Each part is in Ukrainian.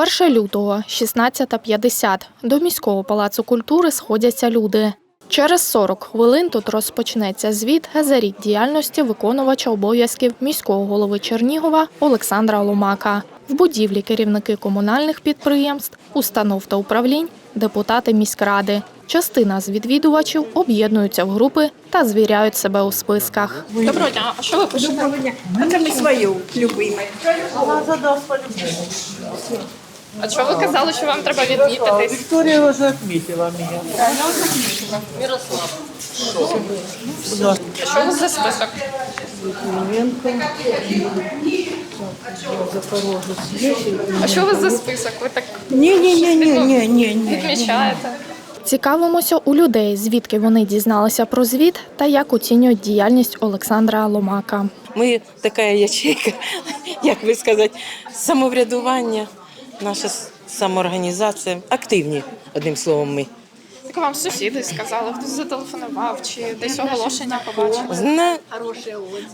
1 лютого, 16.50. До міського палацу культури сходяться люди. Через 40 хвилин тут розпочнеться звіт за рік діяльності виконувача обов'язків міського голови Чернігова Олександра Ломака. В будівлі керівники комунальних підприємств, установ та управлінь, депутати міськради. Частина з відвідувачів об'єднуються в групи та звіряють себе у списках. Доброго дня, а що ви пишете? Доброго дня. Это мы свою любимое. А чого ви казали, що вам треба відмітитись? Виктория уже отметила меня. Да. Що ви за список? Литвиненко. Запорожец есть? А що ви за список? Ви так Не-не-не-не-не-не. відмічаєте? Цікавимося у людей, звідки вони дізналися про звіт та як оцінюють діяльність Олександра Ломака. Ми така ячейка, як би сказати, самоврядування, наша самоорганізація. Активні, одним словом, ми. Так вам сусіди сказали, хтось зателефонував чи десь оголошення побачили. Зна...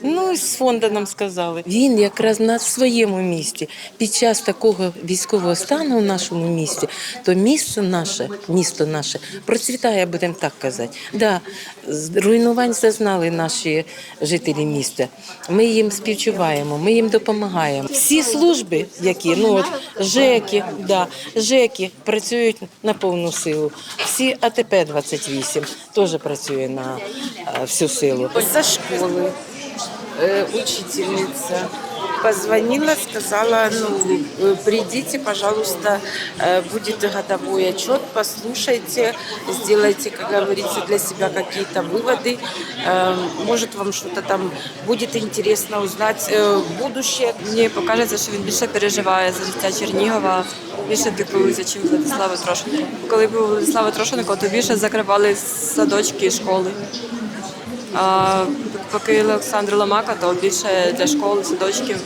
Ну, з фонду нам сказали. Він якраз на своєму місці. Під час такого військового стану в нашому місті, то місто наше, місто наше процвітає, будемо так казати. Да, з- руйнувань зазнали наші жителі міста. Ми їм співчуваємо, ми їм допомагаємо. Всі служби, які ну от ЖЕКи, да, ЖЕКи працюють на повну силу. Всі АТП 28 теж працює на е, всю силу. Со школи, учительниця. учительница позвонила, сказала, ну, э, придите, пожалуйста, э, будет годовой отчет, послушайте, сделайте, как говорится, для себя какие-то выводы. Э, Может, вам что-то там будет интересно узнать э, в будущее. Мені покажеться, що він більше переживає за життя Чернігова, більше піклується, чим Владислава Трошенко. Коли був Владислава Трошенко, то більше закривали садочки і школи. Поки Олександр Ломака, то більше для школи, садочків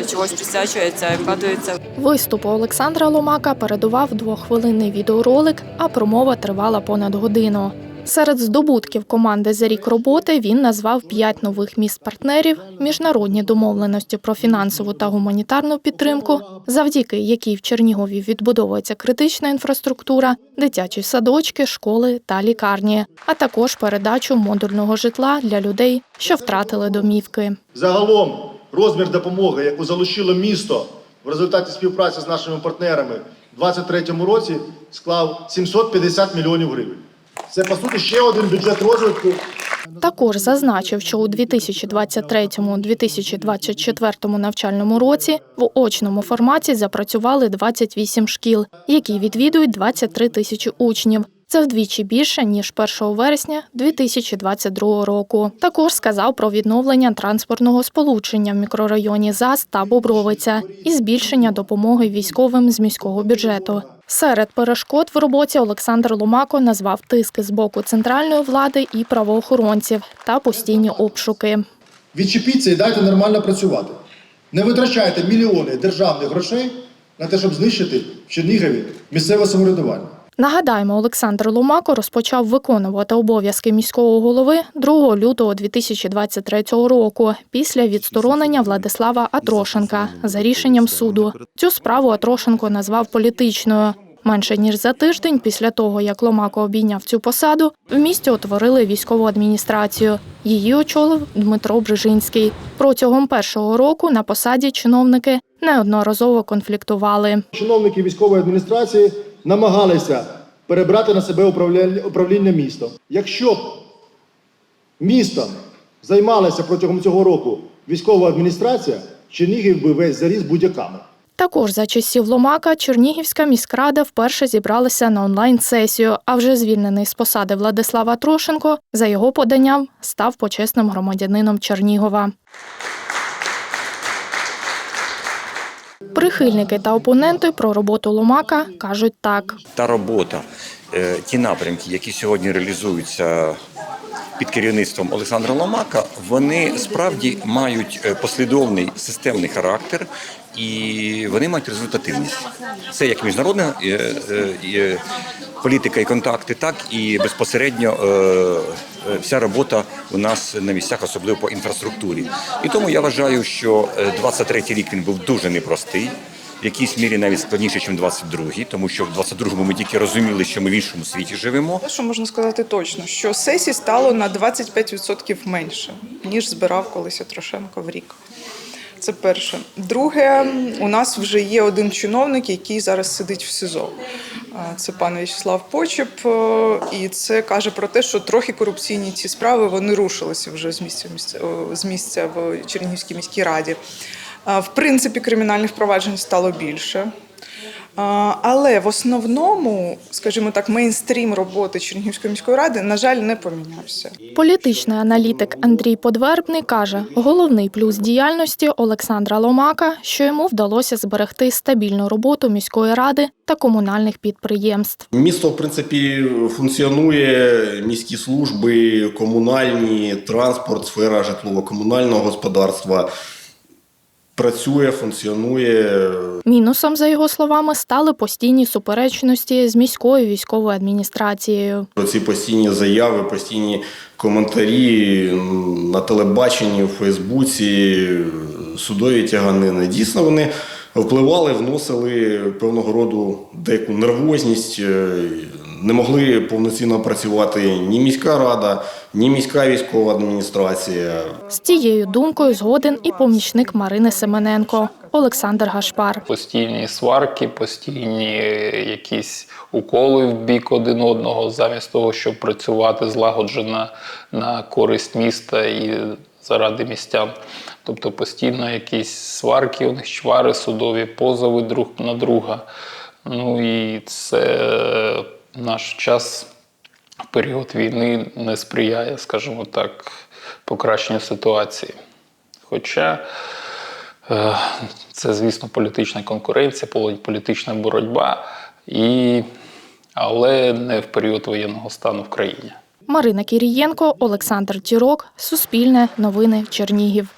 е, чогось присвячується і вкладується. Виступу Олександра Ломака передував двохвилинний відеоролик, а промова тривала понад годину. Серед здобутків команди за рік роботи він назвав п'ять нових міст партнерів, міжнародні домовленості про фінансову та гуманітарну підтримку, завдяки якій в Чернігові відбудовується критична інфраструктура, дитячі садочки, школи та лікарні, а також передачу модульного житла для людей, що втратили домівки. Загалом розмір допомоги, яку залучило місто в результаті співпраці з нашими партнерами у 2023 році, склав 750 мільйонів гривень. Це по суті ще один бюджет розвитку Також зазначив, що у 2023-2024 навчальному році в очному форматі запрацювали 28 шкіл, які відвідують 23 тисячі учнів. Це вдвічі більше ніж 1 вересня 2022 року. Також сказав про відновлення транспортного сполучення в мікрорайоні ЗАЗ та Бобровиця і збільшення допомоги військовим з міського бюджету. Серед перешкод в роботі Олександр Ломако назвав тиски з боку центральної влади і правоохоронців та постійні обшуки. Відчепіться і дайте нормально працювати. Не витрачайте мільйони державних грошей на те, щоб знищити в Чернігові місцеве самоврядування. Нагадаємо, Олександр Ломако розпочав виконувати обов'язки міського голови 2 лютого 2023 року після відсторонення Владислава Атрошенка за рішенням суду. Цю справу Атрошенко назвав політичною. Менше ніж за тиждень після того, як Ломако обійняв цю посаду, в місті утворили військову адміністрацію. Її очолив Дмитро Брижинський. Протягом першого року на посаді чиновники неодноразово конфліктували. Чиновники військової адміністрації намагалися перебрати на себе управління, містом. Якщо б містом займалася протягом цього року військова адміністрація, Чернігів би весь заріс будь-яками. Також за часів Ломака Чернігівська міськрада вперше зібралася на онлайн-сесію, а вже звільнений з посади Владислава Трошенко за його поданням став почесним громадянином Чернігова. Прихильники та опоненти про роботу Ломака кажуть так. та робота, е, ті напрямки, які сьогодні реалізуються під керівництвом Олександра Ломака, вони справді мають е, послідовний системний характер і вони мають результативність. Це як міжнародна е, е, політика і контакти, так і безпосередньо е, вся робота у нас на місцях, особливо по інфраструктурі. І тому я вважаю, що е, 23-й рік він був дуже непростий. в якійсь мірі навіть складніше, ніж 22-й, тому що в 22-му ми тільки розуміли, що ми в іншому світі живемо. Те, що можна сказати точно, що сесій стало на 25% менше, ніж збирав колись Трошенко в рік. Це перше. Друге, у нас вже є один чиновник, який зараз сидить в СИЗО. Це пан В'ячеслав Почеп, е, і це каже про те, що трохи корупційні ці справи вони рушилися вже з місця, з місця в Чернігівській міській раді. В принципі, кримінальних проваджень стало більше. Але в основному, скажімо так, мейнстрім роботи Чернігівської міської ради, на жаль, не помінявся. Політичний аналітик Андрій Подвербний каже, головний плюс діяльності Олександра Ломака, що йому вдалося зберегти стабільну роботу міської ради та комунальних підприємств. Місто, в принципі, функціонує міські служби, комунальні, транспорт, сфера житлово-комунального господарства. Працює, функціонує. Мінусом, за його словами, стали постійні суперечності з міською військовою адміністрацією. Ці постійні заяви, постійні коментарі на телебаченні, в Фейсбуці, судові тяганини. Дійсно, вони впливали, вносили певного роду деяку нервозність. Не могли повноцінно працювати ні міська рада, ні міська військова адміністрація. З цією думкою згоден і помічник Марини Семененко Олександр Гашпар. постійні сварки, постійні якісь уколи в бік один одного, замість того, щоб працювати злагоджено на користь міста і заради містян. Тобто постійно якісь сварки, у них чвари, судові позови друг на друга. Ну і це наш час в період війни не сприяє, скажімо так, покращенню ситуації. Хоча Е, Це, звісно, політична конкуренція, політична боротьба, і... але не в період воєнного стану в країні. Марина Кірієнко, Олександр Тірок, Суспільне, Новини, Чернігів.